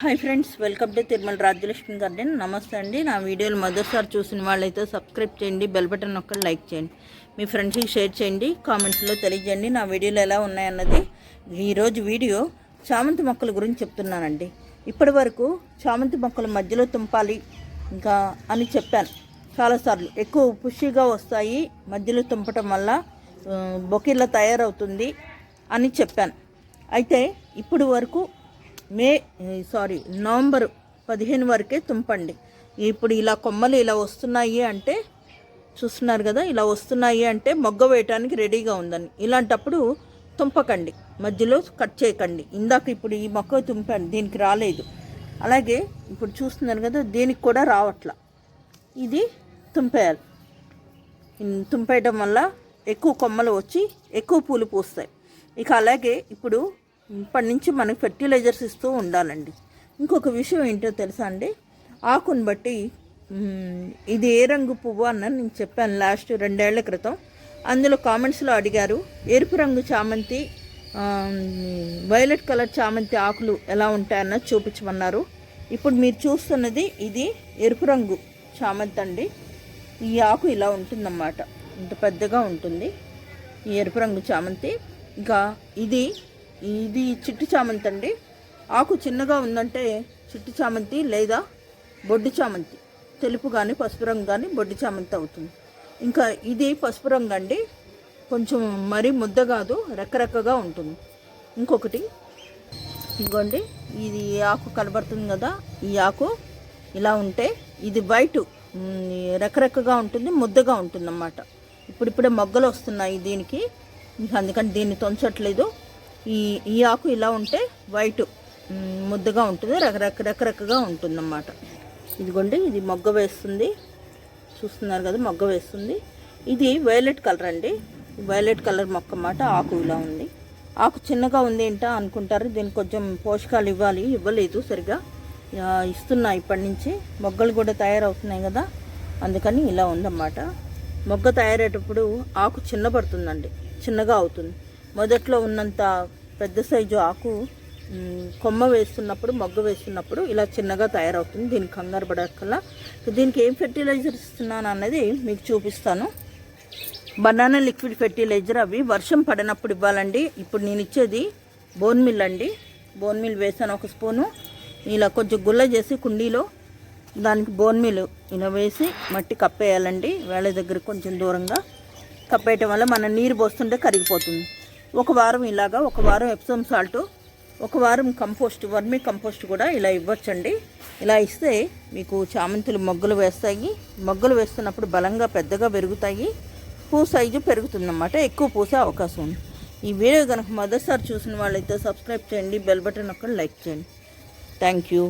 Hi friends welcome to Tirumala Rajyalakshmi garden. నమస్తే అండి. నా వీడియోలు మొదటిసారి చూసిన వాళ్ళైతే సబ్స్క్రైబ్ చేయండి బెల్ బటన్ ఒక్కటి లైక్ చేయండి. మీ ఫ్రెండ్స్కి షేర్ చేయండి కామెంట్స్లో తెలియజేయండి. నా వీడియోలు ఎలా ఉన్నాయన్నది ఈరోజు వీడియో చామంతి మొక్కల గురించి చెప్తున్నానండి. ఇప్పటి వరకు చామంతి మొక్కలు మధ్యలో తుంపాలి ఇంకా అని చెప్పాను. చాలాసార్లు ఎక్కువ పుష్టిగా వస్తాయి మధ్యలో తుంపటం వల్ల ఆ, తయారవుతుంది అని చెప్పాను. అయితే ఇప్పుడు వరకు మే సారీ నవంబర్ పదిహేను వరకే తుంపండి. ఇప్పుడు ఇలా కొమ్మలు ఇలా వస్తున్నాయి అంటే చూస్తున్నారు కదా ఇలా వస్తున్నాయి అంటే మొగ్గ వేయటానికి రెడీగా ఉందని. ఇలాంటప్పుడు తుంపకండి మధ్యలో కట్ చేయకండి. ఇందాక ఇప్పుడు ఈ మొక్క తుంపాను దీనికి రాలేదు. అలాగే ఇప్పుడు చూస్తున్నారు కదా దీనికి కూడా రావట్ల. ఇది తుంపేయాలి. తుంపేయడం వల్ల ఎక్కువ కొమ్మలు వచ్చి ఎక్కువ పూలు పూస్తాయి. ఇక అలాగే ఇప్పుడు ఇప్పటి నుంచి ఫెర్టిలైజర్స్ ఇస్తూ ఉండాలండి. ఇంకొక విషయం ఏంటో తెలుసా అండి? ఆకును బట్టి ఇది ఏ రంగు పువ్వు అన్న నేను చెప్పాను లాస్ట్ రెండేళ్ళ క్రితం. అందులో కామెంట్స్లో అడిగారు ఎరుపు రంగు చామంతి వైలెట్ కలర్ చామంతి ఆకులు ఎలా ఉంటాయన్నది చూపించమన్నారు. ఇప్పుడు మీరు చూస్తున్నది ఇది ఎరుపు రంగు చామంతి అండి. ఈ ఆకు ఇలా ఉంటుందన్నమాట. ఇంత పెద్దగా ఉంటుంది. ఈ ఎరుపు రంగు చామంతి. ఇంకా ఇది ఇది చిట్టి చామంతి అండి. ఆకు చిన్నగా ఉందంటే చిట్టి చామంతి లేదా బొడ్డు చామంతి. తెలుపు కానీ పసుపు రంగు కానీ బొడ్డు చామంతి అవుతుంది. ఇంకా ఇది పసుపు రంగు అండి. కొంచెం మరీ ముద్ద కాదు రెక్కరెక్కగా ఉంటుంది. ఇంకొకటి ఇదిగోండి ఇది ఆకు కనబడుతుంది కదా ఈ ఆకు ఇలా ఉంటే ఇది వైటు రెక్కరెక్కగా ఉంటుంది ముద్దగా ఉంటుంది అన్నమాట ఇప్పుడిప్పుడే మొగ్గలు వస్తున్నాయి దీనికి. ఇంకా అందుకని దీన్ని తొంచట్లేదు. ఈ ఈ ఆకు ఇలా ఉంటే వైట్ ముద్దగా ఉంటుంది రకరక రకరకగా ఉంటుంది అన్నమాట ఇదిగోండి ఇది మొగ్గ వేస్తుంది. చూస్తున్నారు కదా మొగ్గ వేస్తుంది. ఇది వైలెట్ కలర్ అండి. వైలెట్ కలర్ మొక్క అన్నమాట ఆకు ఇలా ఉంది. ఆకు చిన్నగా ఉంది ఏంటా అనుకుంటారు దీనికి కొంచెం పోషకాలు ఇవ్వాలి ఇవ్వలేదు సరిగా. ఇస్తున్నా ఇప్పటి నుంచి. మొగ్గలు కూడా తయారవుతున్నాయి కదా అందుకని ఇలా ఉందన్నమాట. మొగ్గ తయారయ్యేటప్పుడు ఆకు చిన్నపడుతుందండి చిన్నగా అవుతుంది. మొదట్లో ఉన్నంత పెద్ద సైజు ఆకు కొమ్మ వేస్తున్నప్పుడు మొగ్గ వేస్తున్నప్పుడు ఇలా చిన్నగా తయారవుతుంది. దీనికి కంగారు పడక్కల్లా దీనికి ఏం ఫెర్టిలైజర్ ఇస్తున్నాను అన్నది మీకు చూపిస్తాను. బనానా లిక్విడ్ ఫెర్టిలైజర్ అవి వర్షం పడినప్పుడు ఇవ్వాలండి. ఇప్పుడు నేను ఇచ్చేది బోన్ మిల్ అండి. బోన్ మిల్ వేసాను ఒక స్పూను. ఇలా కొంచెం గుల్ల చేసి కుండీలో దానికి బోన్ మిల్ ఇలా వేసి మట్టి కప్పేయాలండి. వేళ దగ్గర కొంచెం దూరంగా కప్పేయటం వల్ల మనం నీరు పోస్తుంటే కరిగిపోతుంది. ఒక వారం ఇలాగా ఒక వారం ఎప్సమ్ సాల్ట్ ఒక వారం కంపోస్ట్ వర్మీ కంపోస్ట్ కూడా ఇలా ఇవ్వచ్చండి. ఇలా ఇస్తే మీకు చామంతులు మొగ్గలు వేస్తాయి. మొగ్గలు వేస్తున్నప్పుడు బలంగా పెద్దగా పెరుగుతాయి. పూ సైజు పెరుగుతుందన్నమాట. ఎక్కువ పూసే అవకాశం ఉంది. ఈ వీడియో కనుక మొదటిసారి చూసిన వాళ్ళైతే సబ్స్క్రైబ్ చేయండి బెల్ బటన్ ఒక్కటి లైక్ చేయండి. Thank you